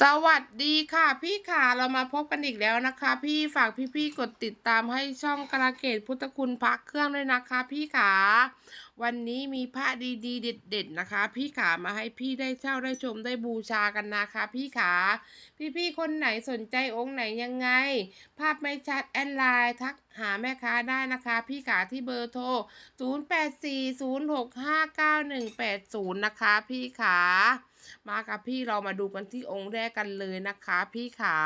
สวัสดีค่ะ พี่ขาเรามาพบกันอีกแล้วนะคะ พี่ฝากพี่ๆกดติดตามให้ช่องกระเกตพุทธคุณพระเครื่องด้วยนะคะ พี่ขาวันนี้มีพระดีๆ เด็ด ๆนะคะ พี่ขามาให้พี่ได้เช่าได้ชมได้บูชากันนะคะ พี่ขาพี่ๆคนไหนสนใจองค์ไหนยังไง ภาพไม่ชัดแอดไลน์ทักหาแม่ค้าได้นะคะ พี่ขาที่เบอร์โทร 0840659180 นะคะ พี่ขา มากับพี่เรามาดูกันที่องค์แรกกันเลยนะคะ พี่ขา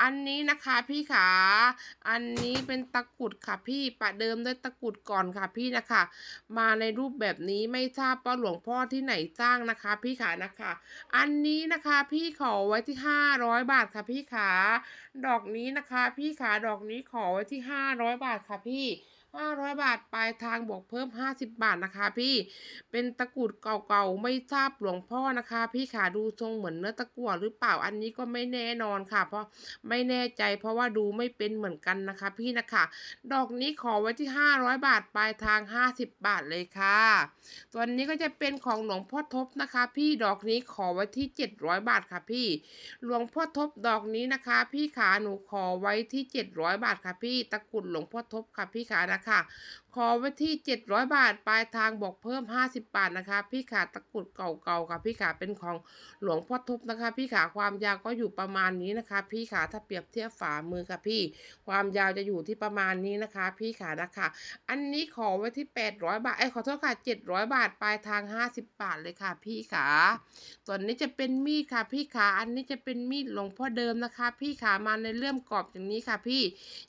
อันนี้นะคะพี่ขา อันนี้เป็นตะกรุดค่ะพี่ประเดิมด้วยตะกรุดก่อนค่ะพี่นะคะ มาในรูปแบบนี้ไม่ทราบว่าหลวงพ่อที่ไหนจ้างนะคะ พี่ขานะคะ อันนี้นะคะพี่ขอไว้ที่ห้าร้อยบาทค่ะพี่ขา ดอกนี้นะคะ พี่ขาดอกนี้ขอไว้ที่ห้าร้อยบาทค่ะพี่ ห้าร้อยบาท ปลายทางบวกเพิ่มห้าสิบบาทนะคะ พี่ เป็นตะกรุดเก่าๆ ไม่ทราบหลวงพ่อนะคะ พี่ขาดูทรงเหมือนเนื้อตะกั่วหรือเปล่า อันนี้ก็ไม่แน่นอนค่ะ เพราะไม่แน่ใจ เพราะว่าดูไม่เป็นเหมือนกันนะคะ พี่นะคะ ดอกนี้ขอไว้ที่ห้าร้อยบาท ปลายทางห้าสิบบาทเลยค่ะ ตัวนี้ก็จะเป็นของหลวงพ่อทบนะคะ พี่ ดอกนี้ขอไว้ที่เจ็ดร้อยบาทค่ะพี่ หลวงพ่อทบดอกนี้นะคะ พี่ขาหนูขอไว้ที่เจ็ดร้อยบาทค่ะพี่ ตะกรุดหลวงพ่อทบค่ะพี่ขานะคะค่ะขอไว้ที่ 700 บาท ปลายทางบอกเพิ่ม 50 บาทนะคะ พี่ขาตะกรุดเก่าๆค่ะ พี่ขาเป็นของหลวงพ่อทุบนะคะ พี่ขาความยาวก็อยู่ประมาณนี้นะคะ พี่ขาถ้าเปรียบเทียบฝ่ามือค่ะพี่ ความยาวจะอยู่ที่ประมาณนี้นะคะ พี่ขานะคะ อันนี้ขอไว้ที่ 800 บาทไอ้ขอโทษค่ะ 700 บาท ปลายทาง 50 บาทเลยค่ะ พี่ขาส่วนนี้จะเป็นมีดค่ะ พี่ขาอันนี้จะเป็นมีดหลวงพ่อเดิมนะคะ พี่ขามาในเลื่อมกรอบอย่างนี้ค่ะ พี่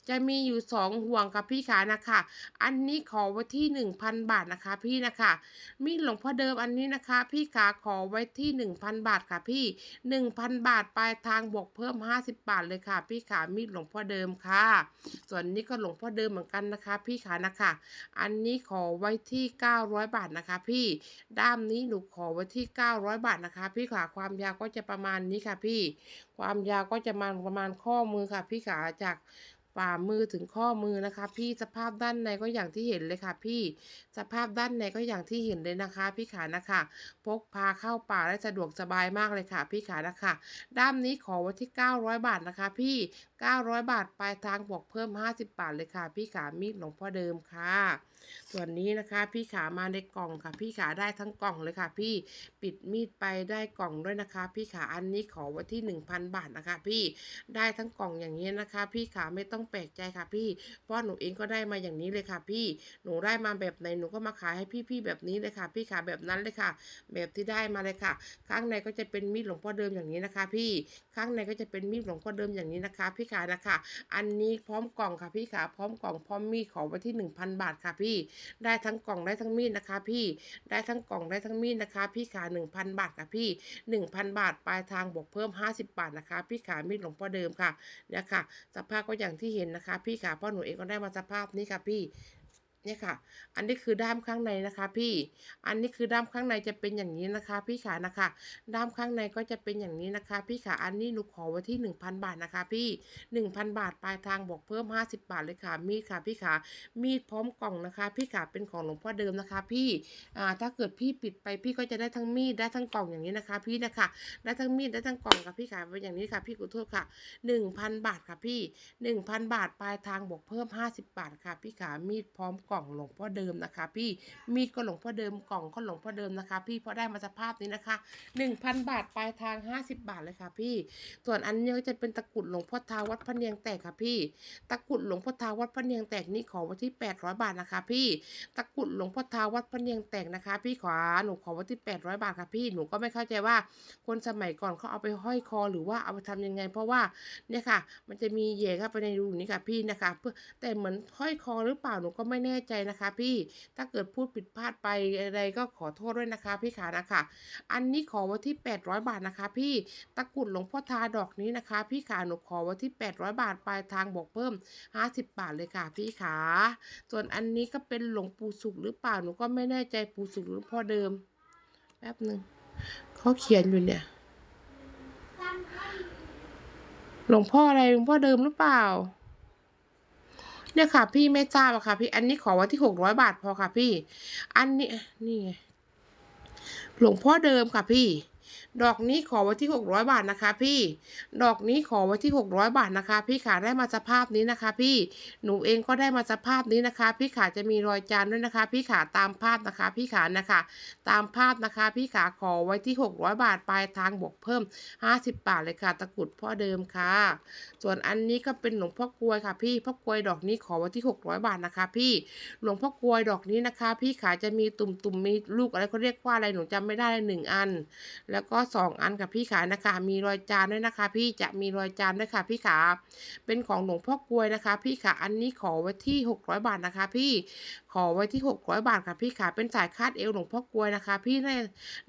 จะมีอยู่สองห่วงค่ะพี่ขานะคะ อันนี้ขอไว้ที่หนึ่งพันบาทนะคะพี่นะคะ มีดหลวงพ่อเดิมอันนี้นะคะ พี่ขาขอไว้ที่หนึ่งพันบาทค่ะพี่หนึ่งพันบาทปลายทางบวกเพิ่มห้าสิบบาทเลยค่ะ พี่ขามีดหลวงพ่อเดิมค่ะ ส่วนนี้ก็หลวงพ่อเดิมเหมือนกันนะคะ พี่ขานะคะ อันนี้ขอไว้ที่เก้าร้อยบาทนะคะ พี่ด้ามนี้หนูขอไว้ที่เก้าร้อยบาทนะคะ พี่ขาความยาวก็จะประมาณนี้ค่ะพี่ ความยาวก็จะมาประมาณข้อมือค่ะ พี่ขาจาก ฝ่ามือถึงข้อมือนะคะ พี่สภาพด้านในก็อย่างที่เห็นเลยค่ะ พี่สภาพด้านในก็อย่างที่เห็นเลยนะคะ พี่ขานะคะ พกพาเข้าป่าได้สะดวกสบายมากเลยค่ะ พี่ขานะคะ ด้ามนี้ขอไว้ที่ 900 บาทนะคะ พี่ 900 บาทปลายทางบวกเพิ่ม 50 บาทเลยค่ะ พี่ขามีดหลวงพ่อเดิมค่ะ ส่วนนี้นะคะ พี่ขามาในกล่องค่ะ พี่ขาได้ทั้งกล่องเลยค่ะ พี่ปิดมีดไปได้กล่องด้วยนะคะ พี่ขาอันนี้ขอไว้ที่ 1,000 บาทนะคะ พี่ได้ทั้งกล่องอย่างนี้นะคะ พี่ขาไม่ต้องแปลกใจค่ะ พี่เพราะหนูเองก็ได้มาอย่างนี้เลยค่ะ พี่หนูได้มาแบบไหนหนูก็มาขายให้พี่ๆแบบนี้เลยค่ะ พี่ขาแบบนั้นเลยค่ะ แบบที่ได้มาเลยค่ะ ข้างในก็จะเป็นมีดหลวงพ่อเดิมอย่างนี้นะคะ พี่ข้างในก็จะเป็นมีดหลวงพ่อเดิมอย่างนี้นะคะ พี่ขานะคะ อันนี้พร้อมกล่องค่ะพี่ขาพร้อมกล่องพร้อมมีดขอไว้ที่ 1,000 บาทค่ะพี่ ได้ทั้งกล่องได้ทั้งมีดนะคะ พี่ได้ทั้งกล่องได้ทั้งมีดนะคะ พี่ขา1,000 บาทค่ะพี่ 1,000 บาทปลายทางบวกเพิ่ม 50 บาทนะคะ พี่ขามีดหลวงพ่อเดิมค่ะเนี่ยค่ะสภาพก็อย่างที่เห็นนะคะ พี่ขาพราะหนูเองก็ได้มาสภาพนี้ค่ะพี่ เนี่ยค่ะ อันนี้คือด้ามข้างในนะคะพี่ อันนี้คือด้ามข้างในจะเป็นอย่างนี้นะคะ พี่ขานะคะ ด้ามข้างในก็จะเป็นอย่างนี้นะคะ พี่ขา อันนี้หนูขอไว้ที่ 1,000 บาทนะคะ พี่ 1,000 บาทปลายทางบวกเพิ่ม 50 บาทเลยค่ะ มีดค่ะ พี่ขา มีดพร้อมกล่องนะคะ พี่ขาเป็นของหลวงพ่อเดิมนะคะ พี่ อ่า ถ้าเกิดพี่ปิดไปพี่ก็จะได้ทั้งมีดได้ทั้งกล่องอย่างนี้นะคะ พี่นะคะ ได้ทั้งมีดได้ทั้งกล่องค่ะพี่ขาเป็นอย่างนี้ค่ะ พี่ขอโทษค่ะ 1,000 บาทค่ะพี่ 1,000 บาทปลายทางบวกเพิ่ม 50 บาทค่ะ พี่ขา มีดพร้อมกล่องหลวงพ่อเดิมนะคะ พี่มีก็หลวงพ่อเดิมกล่องก็หลวงพ่อเดิมนะคะ พี่พราะได้มาสภาพนี้นะคะ 1,000 บาทปลายทาง 50 บาทเลยค่ะ พี่ ส่วนอันนี้ก็จะเป็นตะกรุดหลวงพ่อทาวัดพระเนียงแตกค่ะพี่ ตะกรุดหลวงพ่อทาวัดพระเนียงแตกนี่ขอไว้ที่ 800 บาทนะคะ พี่ ตะกรุดหลวงพ่อทาวัดพระเนียงแตกนะคะ พี่ขวาหนูขอไว้ที่ 800 บาทค่ะพี่หนูก็ไม่เข้าใจว่าคนสมัยก่อนเขาเอาไปห้อยคอหรือว่าเอาไปทำยังไง เพราะว่าเนี่ยค่ะ มันจะมีเหย่เข้าไปในรูนี้ค่ะพี่นะคะ เพื่อแต่เหมือนห้อยคอหรือเปล่าหนูก็ไม่แน่ใจนะคะ พี่ถ้าเกิดพูดผิดพลาดไปอะไรก็ขอโทษด้วยนะคะพี่ขานะคะ อันนี้ขอไว้ที่ 800 บาทนะคะ พี่ตะกรุดหลวงพ่อทาดอกนี้นะคะ พี่ขาหนูขอไว้ที่ 800 บาทปลายทางบอกเพิ่ม 50 บาทเลยค่ะ พี่ขาส่วนอันนี้ก็เป็นหลวงปู่สุขหรือเปล่าหนูก็ไม่แน่ใจปู่สุขหรือพ่อเดิมแป๊บหนึ่งเขาเขียนอยู่เนี่ยหลวงพ่ออะไรหลวงพ่อเดิมหรือเปล่า เนี่ยค่ะ พี่ไม่ทราบอะค่ะ พี่อันนี้ขอไว้ที่หกร้อยบาทพอค่ะพี่ อันนี้นี่ไงหลวงพ่อเดิมค่ะพี่ ดอกนี้ขอไว้ที่ 600 บาทนะคะ พี่ ดอกนี้ขอไว้ที่ 600 บาทนะคะ พี่ขาได้มาสภาพนี้นะคะ พี่หนูเองก็ได้มาสภาพนี้นะคะ พี่ขาจะมีรอยจานด้วยนะคะ พี่ขาตามภาพนะคะ พี่ขานะคะ ตามภาพนะคะ พี่ขาขอไว้ที่ 600 บาทปลายทางบวกเพิ่ม 50 บาทเลยค่ะตะกรุดพ่อเดิมค่ะ ส่วนอันนี้ก็เป็นหลวงพ่อกลวยค่ะพี่พ่อกลวยดอกนี้ขอไว้ที่ 600 บาทนะคะ พี่หลวงพ่อกลวยดอกนี้นะคะ พี่ขาจะมีตุ่มๆมีลูกอะไรเขาเรียกว่าอะไรหนูจำไม่ได้เลยหนึ่งอัน แล้วก็สองอันกับพี่ขานะคะ มีรอยจานด้วยนะคะ พี่จะมีรอยจานด้วยค่ะพี่ขาเป็นของหลวงพ่อกลวยนะคะ พี่ขาอันนี้ขอไว้ที่ 600 บาทนะคะ พี่ขอไว้ที่ 600 บาทค่ะพี่ขาเป็นสายคาดเอวหลวงพ่อกลวยนะคะ พี่น่า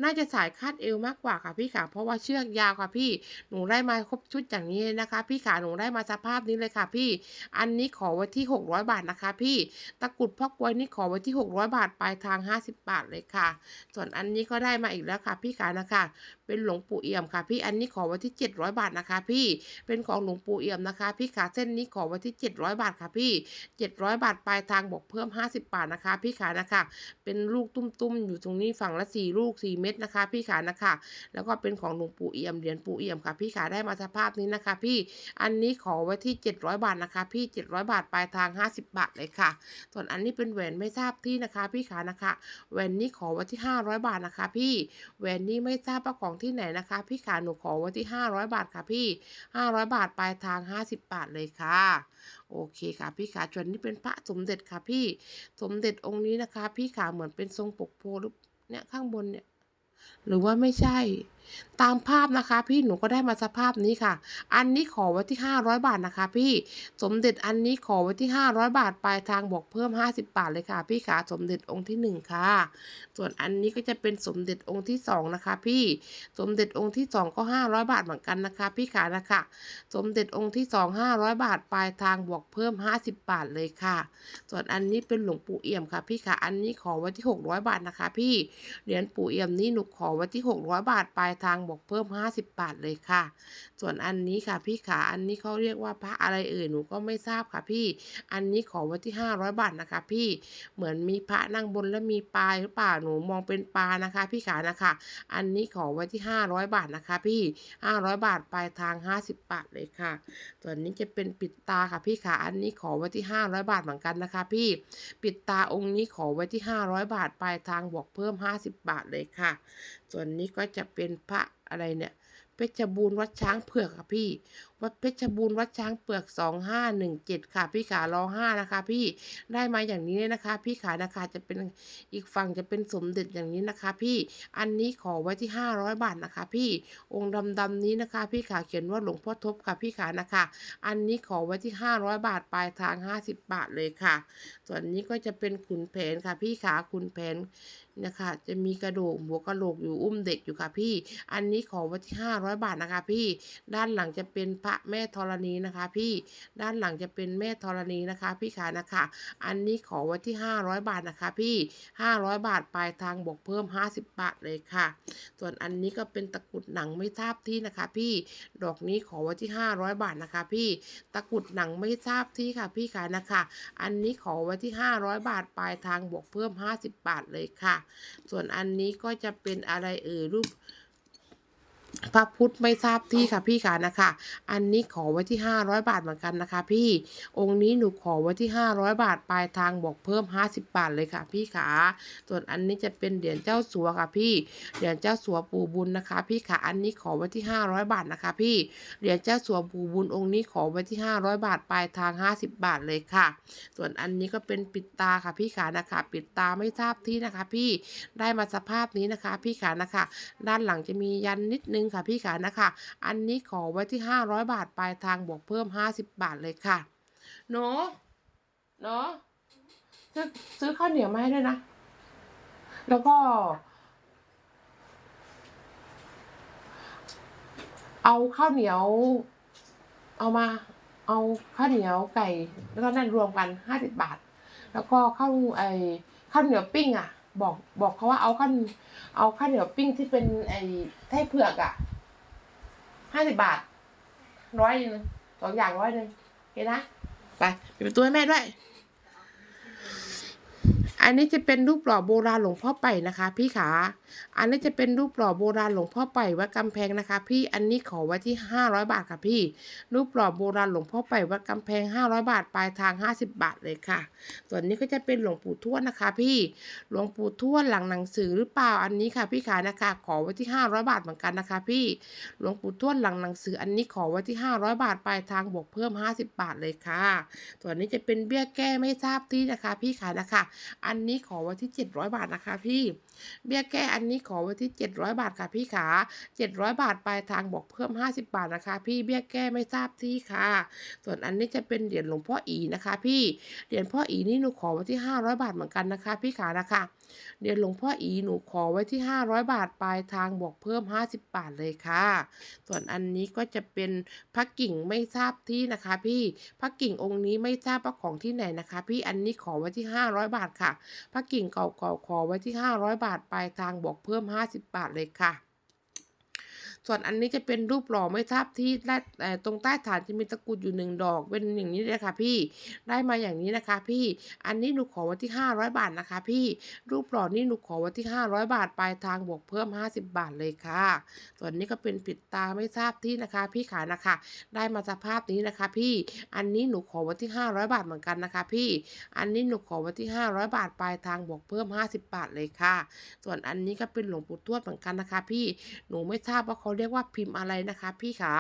น่าจะสายคาดเอวมากกว่าค่ะพี่ขาเพราะว่าเชือกยาวค่ะพี่หนูได้มาครบชุดอย่างนี้นะคะ พี่ขาหนูได้มาสภาพนี้เลยค่ะ พี่ อันนี้ขอไว้ที่ 600 บาทนะคะ พี่ตะกุดพ่อกลวยนี่ขอไว้ที่ 600 บาทปลายทาง 50 บาทเลยค่ะ ส่วนอันนี้ก็ได้มาอีกแล้วค่ะ พี่ขานะคะเป็นหลวงปู่เอี่ยมค่ะพี่อันนี้ขอไว้ที่ 700 บาทนะคะ พี่เป็นของหลวงปู่เอี่ยมนะคะ พี่ขาเส้นนี้ขอไว้ที่ 700 บาทค่ะพี่ 700 บาทปลายทางบอกเพิ่ม 50 บาทนะคะ พี่ขานะคะ เป็นลูกตุ้มๆ อยู่ตรงนี้ฝั่งละสี่ลูกสี่เม็ดนะคะ พี่ขานะคะ แล้วก็เป็นของหลวงปู่เอี่ยมเหรียญปู่เอี่ยมค่ะ พี่ขาได้มาสภาพนี้นะคะ พี่อันนี้ขอไว้ที่ 700 บาทนะคะ พี่ 700 บาทปลายทาง 50 บาทเลยค่ะ ส่วนอันนี้เป็นแหวนไม่ทราบที่นะคะ พี่ขานะคะแหวนนี้ขอไว้ที่ 500 บาทนะคะ พี่แหวนนี้ไม่ทราบว่าของที่ไหนนะคะ พี่ขาหนูขอไว้ที่ 500 บาทค่ะพี่ 500 บาทปลายทาง 50 บาทเลยค่ะ โอเคค่ะพี่ขาส่วนนี่เป็นพระสมเด็จค่ะพี่ สมเด็จองค์นี้นะคะ พี่ขาเหมือนเป็นทรงปกโพหรือเนี่ยข้างบนเนี่ย หรือว่าไม่ใช่ ตามภาพนะคะพี่หนูก็ได้มาสภาพนี้ค่ะ อันนี้ขอไว้ที่ 500 บาทนะคะ พี่สมเด็จอันนี้ขอไว้ที่ 500 บาทปลายทางบอกเพิ่ม 50 บาทเลยค่ะ พี่ขาสมเด็จองค์ที่หนึ่งค่ะ ส่วนอันนี้ก็จะเป็นสมเด็จองค์ที่สองนะคะ พี่สมเด็จองค์ที่สองก็ 500 บาทเหมือนกันนะคะ พี่ขานะคะ สมเด็จองค์ที่สอง500 บาทปลายทางบวกเพิ่ม 50 บาทเลยค่ะ ส่วนอันนี้เป็นหลวงปู่เอี่ยมค่ะ พี่ขาอันนี้ขอไว้ที่ 600 บาทนะคะ พี่เหรียญปู่เอี่ยมนี้หนูขอไว้ที่ 600 บาทปลายายทางบวกเพิ่ม 50 บาทเลยค่ะ ส่วนอันนี้ค่ะพี่ขาอันนี้เขาเรียกว่าพระอะไรเอ่ยหนูก็ไม่ทราบค่ะพี่ อันนี้ขอไว้ที่ 500 บาทนะคะ พี่เหมือนมีพระนั่งบนแล้วมีปลาหรือเปล่าหนูมองเป็นปลานะคะ พี่ขานะคะ อันนี้ขอไว้ที่ 500 บาทนะคะ พี่ 500 บาทปลายทาง 50 บาทเลยค่ะ ส่วนนี้จะเป็นปิดตาค่ะพี่ขาอันนี้ขอไว้ที่ 500 บาทเหมือนกันนะคะ พี่ปิดตาองค์นี้ขอไว้ที่ 500 บาทปลายทางบวกเพิ่ม 50 บาทเลยค่ะ ส่วนนี้ก็จะเป็นพระอะไรเนี่ยเพชรบูรณ์วัดช้างเผือกค่ะพี่ วัดเพชรบูรณ์วัดช้างเปลือก 2517 ค่ะพี่ขารอห้านะคะ พี่ได้มาอย่างนี้เลยนะคะ พี่ขานะคะจะเป็นอีกฝั่งจะเป็นสมเด็จอย่างนี้นะคะ พี่อันนี้ขอไว้ที่ 500 บาทนะคะ พี่องค์ดำๆนี้นะคะ พี่ขาเขียนว่าหลวงพ่อทบค่ะพี่ขานะคะ อันนี้ขอไว้ที่ 500 บาทปลายทาง 50 บาทเลยค่ะ ส่วนนี้ก็จะเป็นขุนแผนค่ะ พี่ขาขุนแผนนะคะ จะมีกระดูกหัวกระโหลกอยู่อุ้มเด็กอยู่ค่ะพี่ อันนี้ขอไว้ที่ 500 บาทนะคะ พี่ด้านหลังจะเป็นพระแม่ธรณีนะคะ พี่ด้านหลังจะเป็นแม่ธรณีนะคะ พี่ขานะคะ อันนี้ขอไว้ที่ 500 บาทนะคะ พี่ 500 บาทปลายทางบวกเพิ่ม 50 บาทเลยค่ะ ส่วนอันนี้ก็เป็นตะกุดหนังไม่ทราบที่นะคะ พี่ดอกนี้ขอไว้ที่ 500 บาทนะคะ พี่ตะกุดหนังไม่ทราบที่ค่ะ พี่ขานะคะ อันนี้ขอไว้ที่ 500 บาทปลายทางบวกเพิ่ม 50 บาทเลยค่ะ ส่วนอันนี้ก็จะเป็นอะไรเอ่ยรูป พระพุทธไม่ทราบที่ค่ะพี่ขานะคะ อันนี้ขอไว้ที่ 500 บาทเหมือนกันนะคะ พี่ องค์นี้หนูขอไว้ที่ 500 บาทปลายทางบอกเพิ่ม 50 บาทเลยค่ะ พี่ขาส่วนอันนี้จะเป็นเหรียญเจ้าสัวค่ะพี่ เหรียญเจ้าสัวปู่บุญนะคะ พี่ขาอันนี้ขอไว้ที่ 500 บาทนะคะ พี่ เหรียญเจ้าสัวปู่บุญองค์นี้ขอไว้ที่ 500 บาทปลายทาง 50 บาทเลยค่ะ ส่วนอันนี้ก็เป็นปิดตาค่ะพี่ขานะคะ ปิดตาไม่ทราบที่นะคะ พี่ ได้มาสภาพนี้นะคะ พี่ขานะคะ ด้านหลังจะมียันนิดนึงค่ะพี่ขานะคะ อันนี้ขอไว้ที่ 500 บาทปลายทางบวกเพิ่ม 50 บาทเลยค่ะหนูหนูซื้อซื้อข้าวเหนียวมาให้ด้วยนะ แล้วก็ เอาข้าวเหนียว เอามา เอาข้าวเหนียวไก่ แล้วก็นั่นรวมกันห้าสิบบาท แล้วก็ข้าวไอข้าวเหนียวปิ้งอะ บอกบอกเขาว่าเอาข้าวเอาข้าวเหนียวปิ้งที่เป็นไอ้ไส้เผือกอะห้าสิบบาทร้อยหนึงสองอย่างร้อยหนึ่งโอเคนะ ไปปิดประตูให้แม่ด้วย อันนี้จะเป็นรูปหล่อโบราณหลวงพ่อไปนะคะ พี่ขาอันนี้จะเป็นรูปหล่อโบราณหลวงพ่อไปวัดกำแพงนะคะ พี่อันนี้ขอไว้ที่ 500 บาทค่ะพี่ รูปหล่อโบราณหลวงพ่อไปวัดกำแพง 500 บาทปลายทาง 50 บาทเลยค่ะ ส่วนนี้ก็จะเป็นหลวงปู่ทวดนะคะ พี่หลวงปู่ทวดหลังหนังสือหรือเปล่าอันนี้ค่ะพี่ขานะคะ ขอไว้ที่ 500 บาทเหมือนกันนะคะ พี่หลวงปู่ทวดหลังหนังสืออันนี้ขอไว้ที่ 500 บาทปลายทางบวกเพิ่ม 50 บาทเลยค่ะ ส่วนนี้จะเป็นเบี้ยแก้ไม่ทราบที่นะคะ พี่ขานะคะอันนี้ขอไว้ที่ 700 บาทนะคะพี่เบี้ยแก้อันนี้ขอไว้ที่ 700 บาทค่ะพี่ขา700 บาทปลายทางบอกเพิ่ม 50 บาทนะคะ พี่เบี้ยแก้ไม่ทราบที่ค่ะ ส่วนอันนี้จะเป็นเหรียญหลวงพ่ออีนะคะ พี่เหรียญพ่ออีนี่หนูขอไว้ที่ 500 บาทเหมือนกันนะคะ พี่ขานะคะเหรียญหลวงพ่ออีหนูขอไว้ที่ 500 บาทปลายทางบวกเพิ่ม 50 บาทเลยค่ะ ส่วนอันนี้ก็จะเป็นพระกิ่งไม่ทราบที่นะคะ พี่พระกิ่งองค์นี้ไม่ทราบว่าของที่ไหนนะคะ พี่อันนี้ขอไว้ที่ 500 บาทค่ะพระกิ่งเก่าๆขอไว้ที่ 500บาทปลายทางบวกเพิ่ม 50 บาทเลยค่ะ ส่วนอันนี้จะเป็นรูปหล่อไม่ทราบที่และเอ่อตรงใต้ฐานจะมีตะกุดอยู่หนึ่งดอก เป็นอย่างนี้เลยค่ะพี่ ได้มาอย่างนี้นะคะพี่ อันนี้หนูขอไว้ที่ 500 บาทนะคะ พี่ รูปหล่อนี่หนูขอไว้ที่ 500 บาทปลายทางบวกเพิ่ม 50 บาทเลยค่ะ ส่วนนี้ก็เป็นปิดตาไม่ทราบที่นะคะ พี่ขานะคะ ได้มาสภาพนี้นะคะ พี่ อันนี้หนูขอไว้ที่ 500 บาทเหมือนกันนะคะ พี่ อันนี้หนูขอไว้ที่ 500 บาทปลายทางบวกเพิ่ม 50 บาทเลยค่ะ ส่วนอันนี้ก็เป็นหลวงปู่ทวดเหมือนกันนะคะ พี่ หนูไม่ทราบว่าเขาเรียกว่าพิมพ์อะไรนะคะ พี่ขา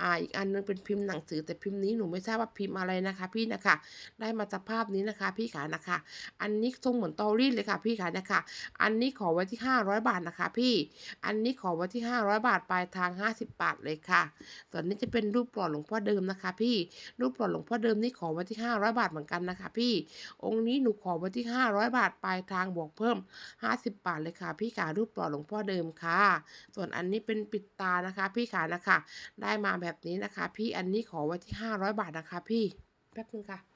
อ่าอีกอันนึงเป็นพิมพ์หนังสือแต่พิมพ์นี้หนูไม่ทราบว่าพิมพ์อะไรนะคะ พี่นะคะ ได้มาสภาพนี้นะคะ พี่ขานะคะ อันนี้ทรงเหมือนตอรีดเลยค่ะ พี่ขานะคะ อันนี้ขอไว้ที่ 500 บาทนะคะ พี่ อันนี้ขอไว้ที่ 500 บาทปลายทาง 50 บาทเลยค่ะ ส่วนนี้จะเป็นรูปหล่อหลวงพ่อเดิมนะคะ พี่ รูปหล่อหลวงพ่อเดิมนี่ขอไว้ที่ 500 บาทเหมือนกันนะคะ พี่ องค์นี้หนูขอไว้ที่ 500 บาทปลายทางบวกเพิ่ม 50 บาทเลยค่ะ พี่ขารูปหล่อหลวงพ่อเดิมค่ะ ส่วนอันนี้เป็นปิดตานะคะ พี่ขานะคะ ได้มาแบบนี้นะคะ พี่อันนี้ขอไว้ที่ 500 บาทนะคะ พี่แป๊บนึงค่ะ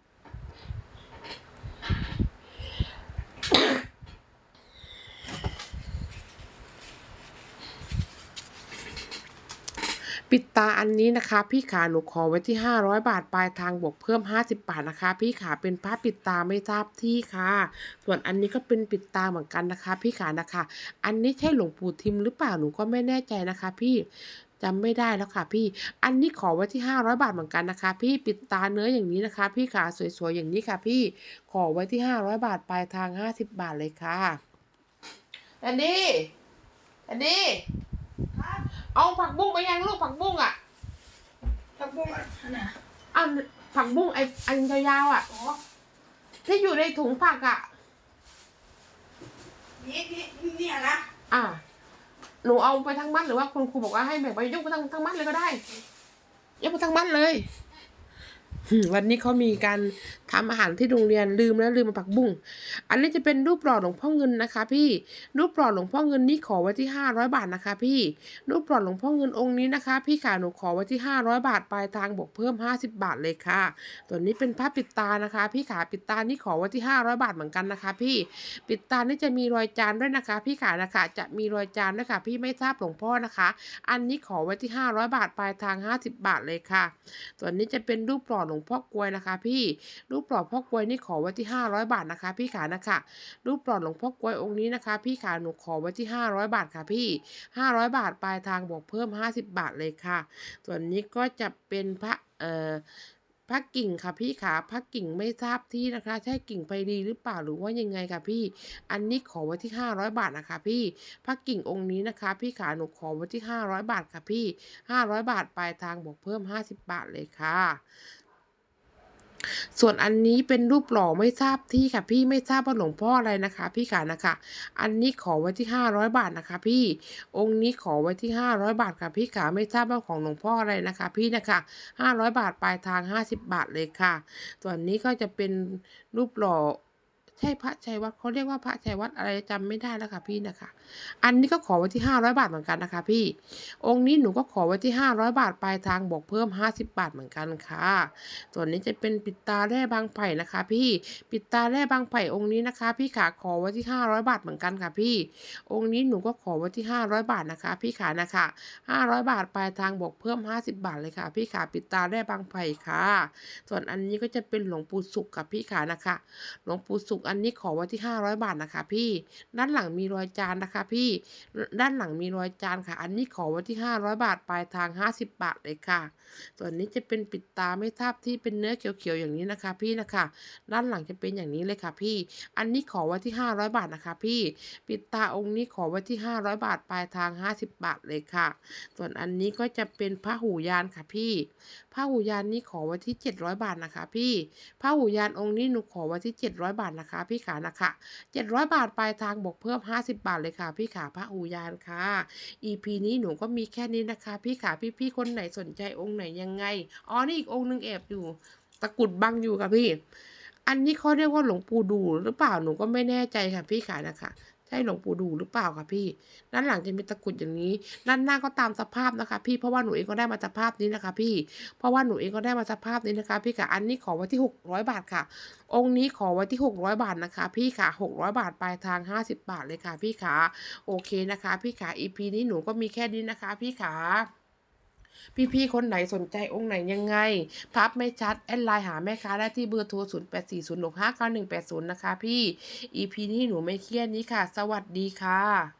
ปิดตาอันนี้นะคะ พี่ขาหนูขอไว้ที่ 500 บาทปลายทางบวกเพิ่ม 50 บาทนะคะ พี่ขาเป็นผ้าปิดตาไม่ทราบที่ค่ะ ส่วนอันนี้ก็เป็นปิดตาเหมือนกันนะคะ พี่ขานะคะ อันนี้ใช่หลวงปู่ทิมหรือเปล่าหนูก็ไม่แน่ใจนะคะ พี่จำไม่ได้แล้วค่ะพี่ อันนี้ขอไว้ที่ 500 บาทเหมือนกันนะคะ พี่ปิดตาเนื้ออย่างนี้นะคะ พี่ขาสวยๆอย่างนี้ค่ะ พี่ขอไว้ที่ 500 บาทปลายทาง 50 บาทเลยค่ะอันนี้อันนี้ เอาผักบุ้งไปยังลูกผักบุ้งอะ ผักบุ้งอันไหนเอาผักบุ้งไออันยาวๆอะ อ๋อที่อยู่ในถุงผักอะ นี่นี่เนี่ยนะอ่า หนูเอาไปทั้งมัดหรือว่าคุณครูบอกว่าให้แบ่งไปยกไปทั้งทั้งมัดเลยก็ได้ ยกไปทั้งมัดเลยอืม วันนี้เขามีการทำอาหารที่โรงเรียนลืมแล้วลืมมาผักบุ้ง อันนี้จะเป็นรูปหล่อหลวงพ่อเงินนะคะพี่ รูปหล่อหลวงพ่อเงินนี่ขอไว้ที่ห้าร้อยบาทนะคะ พี่ รูปหล่อหลวงพ่อเงินองค์นี้นะคะ พี่ขาหนูขอไว้ที่ห้าร้อยบาทปลายทางบวกเพิ่มห้าสิบบาทเลยค่ะ ตัวนี้เป็นผ้าปิดตานะคะ พี่ขาปิดตานี่ขอไว้ที่ห้าร้อยบาทเหมือนกันนะคะ พี่ ปิดตานี่จะมีรอยจานด้วยนะคะ พี่ขานะคะ จะมีรอยจานด้วยค่ะ พี่ไม่ทราบหลวงพ่อนะคะ อันนี้ขอไว้ที่ห้าร้อยบาทปลายทางห้าสิบบาทเลยค่ะส่วนนี้จะเป็นรูปหล่อหลวงพ่อกลวยนะคะ พี่รูปหล่อพ่อกลวยนี่ขอไว้ที่ห้าร้อยบาทนะคะ พี่ขานะคะรูปหล่อหลวงพ่อกลวยองค์นี้นะคะ พี่ขาหนูขอไว้ที่ห้าร้อยบาทค่ะพี่ห้าร้อยบาทปลายทางบวกเพิ่มห้าสิบบาทเลยค่ะ ส่วนนี้ก็จะเป็นพระเอ่อพระกิ่งค่ะพี่ขาพระกิ่งไม่ทราบที่นะคะ ใช่กิ่งไปดีหรือเปล่าหรือว่ายังไงค่ะพี่ อันนี้ขอไว้ที่ห้าร้อยบาทนะคะ พี่พระกิ่งองค์นี้นะคะ พี่ขาหนูขอไว้ที่ห้าร้อยบาทค่ะพี่ห้าร้อยบาทปลายทางบวกเพิ่มห้าสิบบาทเลยค่ะ ส่วนอันนี้เป็นรูปหล่อไม่ทราบที่ค่ะ พี่ไม่ทราบว่าหลวงพ่ออะไรนะคะ พี่ขานะคะ อันนี้ขอไว้ที่ห้าร้อยบาทนะคะ พี่องค์นี้ขอไว้ที่ห้าร้อยบาทค่ะ พี่ขาไม่ทราบว่าของหลวงพ่ออะไรนะคะ พี่นะคะห้าร้อยบาทปลายทางห้าสิบบาทเลยค่ะส่วนนี้ก็จะเป็นรูปหล่อ ใช่พระชัยวัดเขาเรียกว่าพระชัยวัดอะไรจำไม่ได้แล้วค่ะพี่นะคะ อันนี้ก็ขอไว้ที่ห้าร้อยบาทเหมือนกันนะคะ พี่ องค์นี้หนูก็ขอไว้ที่ห้าร้อยบาทปลายทางบวกเพิ่มห้าสิบบาทเหมือนกันค่ะ ส่วนนี้จะเป็นปิดตาแร่บางไผ่นะคะ พี่ ปิดตาแร่บางไผ่องค์นี้นะคะ พี่ขาขอไว้ที่ห้าร้อยบาทเหมือนกันค่ะ พี่ องค์นี้หนูก็ขอไว้ที่ห้าร้อยบาทนะคะ พี่ขานะคะห้าร้อยบาทปลายทางบวกเพิ่มห้าสิบบาทเลยค่ะ พี่ขาปิดตาแร่บางไผ่ค่ะ ส่วนอันนี้ก็จะเป็นหลวงปู่สุขกับพี่ขานะคะ หลวงปู่สุขอันนี้ขอไว้ที่ 500 บาทนะคะ พี่ ด้านหลังมีรอยจานนะคะ พี่ ด้านหลังมีรอยจานค่ะ อันนี้ขอไว้ที่ 500 บาทปลายทาง 50 บาทเลยค่ะ ส่วนนี้จะเป็นปิดตาไม่ทาบที่เป็นเนื้อเขียวๆอย่างนี้นะคะ พี่นะคะ ด้านหลังจะเป็นอย่างนี้เลยค่ะ พี่ อันนี้ขอไว้ที่ 500 บาทนะคะ พี่ ปิดตาองค์นี้ขอไว้ที่ 500 บาทปลายทาง 50 บาทเลยค่ะ ส่วนอันนี้ก็จะเป็นพระหูยานค่ะ พี่พระหูยานนี้ขอไว้ที่ 700 บาทนะคะ พี่พระหูยานองค์นี้หนูขอไว้ที่ 700 บาทนะคะพี่ขานะคะ700 บาทปลายทางบวกเพิ่ม 50 บาทเลยค่ะ พี่ขาพระอูยานค่ะ EP นี้หนูก็มีแค่นี้นะคะ พี่ขาพี่ๆคนไหนสนใจองค์ไหนยังไงอ๋อนี่อีกองค์หนึงแอบอยู่ตะกุดบังอยู่ค่ะพี่ อันนี้เขาเรียกว่าหลวงปู่ดูหรือเปล่าหนูก็ไม่แน่ใจค่ะพี่ขานะคะ ใช่หลวงปู่ดูหรือเปล่าคะพี่ ด้านหลังจะมีตะกุดอย่างนี้ ด้านหน้าก็ตามสภาพนะคะ พี่ เพราะว่าหนูเองก็ได้มาสภาพนี้นะคะ พี่ เพราะว่าหนูเองก็ได้มาสภาพนี้นะคะ พี่ค่ะ อันนี้ขอไว้ที่ 600 บาทค่ะ องค์นี้ขอไว้ที่ 600 บาทนะคะ พี่ค่ะ 600 บาทปลายทาง 50 บาทเลยค่ะ พี่ขาโอเคนะคะ พี่ขา EP นี้หนูก็มีแค่นี้นะคะ พี่ขา พี่ๆคนไหนสนใจองค์ไหนยังไง พับไม่ชัด แอดไลน์หาแม่ค้าได้ที่เบอร์โทร 0 8 4 0 6 5 9 1 8 0 นะคะพี่ EP นี้หนูไม่เครียดนี้ค่ะ สวัสดีค่ะ